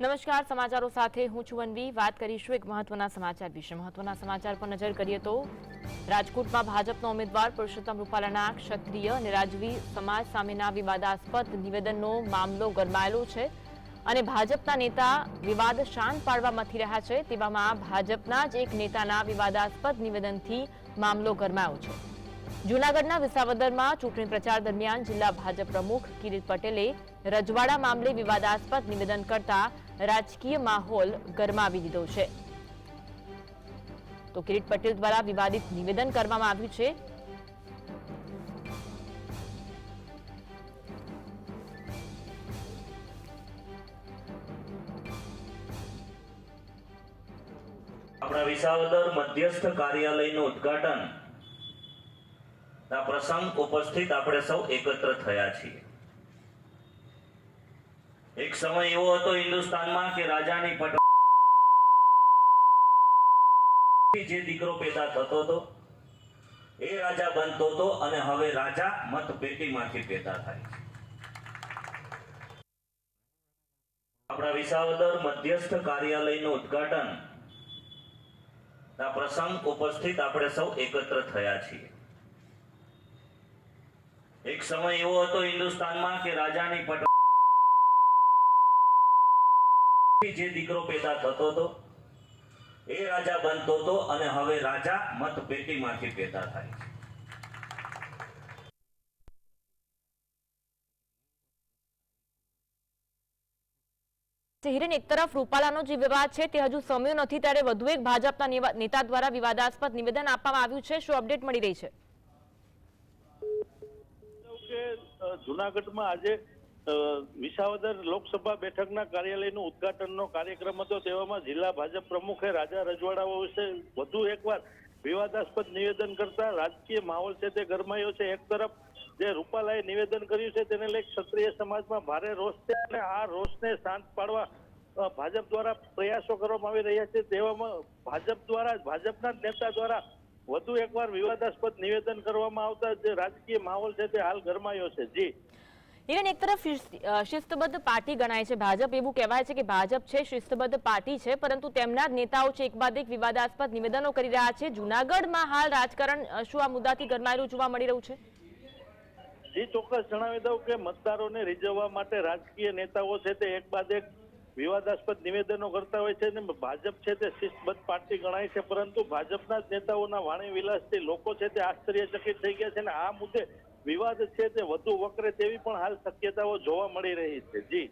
નમસ્કાર, સમાચારો સાથે હું છું અન્વી. વાત કરીશું એક મહત્વના સમાચાર વિશે. મહત્વના સમાચાર પર નજર કરીએ તો રાજકોટમાં ભાજપના ઉમેદવાર પુરુષોત્તમ રૂપાલાના ક્ષત્રિય અને રાજવી સમાજ સામેના વિવાદાસ્પદ નિવેદનનો મામલો ગરમાયેલો છે અને ભાજપના નેતા વિવાદ શાંત પાડવા મથી રહ્યા છે તેવામાં ભાજપના જ એક નેતાના વિવાદાસ્પદ નિવેદનથી મામલો ગરમાયો છે. જૂનાગઢના વિસાવદરમાં ચૂંટણી પ્રચાર દરમિયાન જિલ્લા ભાજપ પ્રમુખ કિરીટ પટેલે રજવાડા મામલે વિવાદાસ્પદ નિવેદન કરતા રાજકીય માહોલ ગરમાવી દીધો છે. તો કિરીટ પટેલ દ્વારા વિવાદિત નિવેદન કરવામાં આવ્યું છે. આપણા વિસાવદર મધ્યસ્થ કાર્યાલયનું ઉદ્ઘાટન ના પ્રસંગ ઉપસ્થિત આપણે સૌ એકત્ર થયા છીએ. એક સમય એવો હતો હિન્દુસ્તાનમાં કે રાજાની પટ જે દીકરો પેદા થતો હતો, એ રાજા બનતો હતો અને હવે રાજા મત પેટીમાંથી પેદા થાય છે. આપણા વિસાવદર મધ્યસ્થ કાર્યાલયનું ઉદ્ઘાટન ના પ્રસંગ ઉપસ્થિત આપણે સૌ એકત્ર થયા છીએ. એક સમય એવો હતો હિન્દુસ્તાનમાં કે રાજાની પટ જે દીકરો પેદા થતો હતો એ રાજા બનતો હતો અને હવે રાજા મત પેટીમાંથી પેદા થાય છે. હિરેન એક તરફ રૂપાલાનો જે વિવાદ છે તે હજુ સમયો નથી ત્યારે વધુ એક ભાજપના નેતા દ્વારા વિવાદાસ્પદ નિવેદન આપવામાં આવ્યું છે. શું અપડેટ મળી રહી છે? જુનાગઢમાં આજે વિસાવદર લોકસભા બેઠકના કાર્યાલયનું ઉદ્ઘાટનનો કાર્યક્રમ હતો. તેવામાં જિલ્લા ભાજપ પ્રમુખે રાજા રજવાડાઓ વિશે વધુ એકવાર વિવાદાસ્પદ નિવેદન કરતા રાજકીય માહોલ છે તે ગરમાયો છે. એક તરફ જે રૂપાલાએ નિવેદન કર્યું છે તેને લઈ ક્ષત્રિય સમાજમાં ભારે રોષ છે અને આ રોષને શાંત પાડવા ભાજપ દ્વારા પ્રયાસો કરવામાં આવી રહ્યા છે. તેવામાં ભાજપ દ્વારા, ભાજપના જ નેતા દ્વારા વધુ એકવાર વિવાદાસ્પદ નિવેદન કરવામાં આવતા જે રાજકીય માહોલ છે તે હાલ ગરમાયો છે. જી. હિરેન એક તરફ શિસ્તબદ્ધ પાર્ટી ગણાય છે ભાજપ. એવું કહેવાય છે કે ભાજપ છે, શિસ્તબદ્ધ પાર્ટી છે, પરંતુ તેમના જ નેતાઓ છે એક બાદ એક વિવાદાસ્પદ નિવેદનો કરી રહ્યા છે. જૂનાગઢમાં હાલ રાજકારણ શું આ મુદ્દાથી ગરમાયેલું જોવા મળી રહ્યું છે? જી, ચોક્કસ જણાવી દઉં કે મતદારોને રીઝવવા માટે રાજકીય નેતાઓ છે તે એક બાદ એક વિવાદાસ્પદ નિવેદનો કરતા હોય છે અને ભાજપ છે તે શિસ્તબદ્ધ પાર્ટી ગણાય છે, પરંતુ ભાજપના જ નેતાઓના વાણી વિલાસથી લોકો છે તે આશ્ચર્યચકિત થઈ ગયા છે અને આ મુદ્દે વિવાદ છે તે વધુ વકરે તેવી પણ હાલ શક્યતાઓ જોવા મળી રહી છે. જી.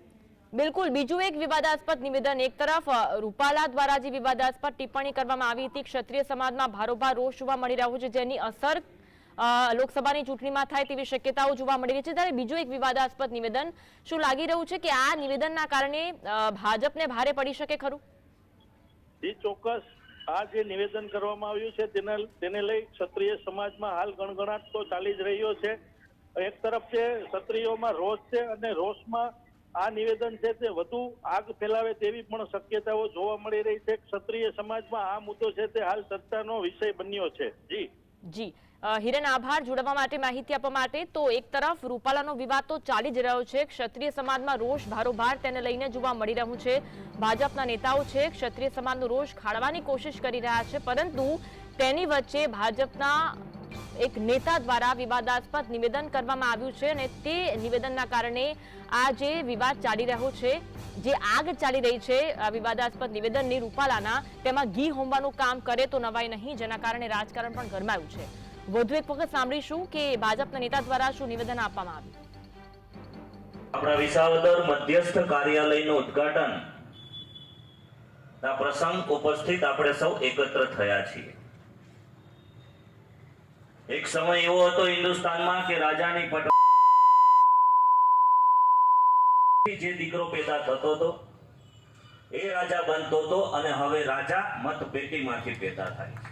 બિલકુલ. બીજું એક વિવાદાસ્પદ નિવેદન. એક તરફ રૂપાલા દ્વારા જે વિવાદાસ્પદ ટિપ્પણી કરવામાં આવી હતી ક્ષત્રિય સમાજમાં ભારોભાર રોષ જોવા મળી રહ્યો છે જેની અસર લોકસભાની ચૂંટણીમાં થાય તેવી શક્યતાઓ જોવા મળી રહી છે. ત્યારે બીજું એક વિવાદાસ્પદ નિવેદન. શું લાગી રહ્યું છે કે આ નિવેદનના કારણે ભાજપને ભારે પડી શકે ખરું? જી ચોક્કસ. આ જે નિવેદન કરવામાં આવ્યું છે, તેને તેને લઈ ક્ષત્રિય સમાજમાં હાલ ગણગણાટ તો ચાલી જ રહ્યો છે. એક તરફ છે, ક્ષત્રિયોમાં રોષ છે અને રોષમાં આ નિવેદન છે તે વધુ આગ ફેલાવે તેવી પણ શક્યતાઓ જોવા મળી રહી છે. ક્ષત્રિય સમાજમાં આ મુદ્દો છે તે હાલ ચર્ચાનો વિષય બન્યો છે. જી. જી. હિરેન, આભાર. જોડવા માટે માહિતી આપવા માટે. તો એક તરફ રૂપાલાનો વિવાદ તો ચાલી જ રહ્યો છે. ક્ષત્રિય સમાજમાં રોષ, ભારોભાર તેને લઈને જોવા મળી રહ્યું છે. ભાજપના નેતાઓ છે, ક્ષત્રિય સમાજનો રોષ ખાળવાની કોશિશ કરી રહ્યા છે. પરંતુ તેની વચ્ચે ભાજપના એક નેતા દ્વારા વિવાદાસ્પદ નિવેદન કરવામાં આવ્યું છે અને તે નિવેદનના કારણે આ જે વિવાદ ચાલી રહ્યો છે. જે આગ ચાલી રહી છે વિવાદાસ્પદ નિવેદનની રૂપાલાના તેમાં ઘી હોમવાનું કામ કરે તો નવાય નહીં, જેના કારણે રાજકારણ પણ ગરમાયું છે. વધુ એક વખત સાંભળીશું કે ભાજપના નેતા દ્વારા શું નિવેદન આપવામાં આવ્યું. આપણા વિસાવદર મધ્યસ્થ કાર્યાલયનું ઉદઘાટન ઉપસ્થિત આપણે સૌ એકત્ર થયા છીએ. એક સમય એવો હતો હિન્દુસ્તાનમાં કે રાજાની પટ જે દીકરો પેદા થતો હતો, એ રાજા બનતો હતો અને હવે રાજા મત પેટીમાંથી પેદા થાય છે.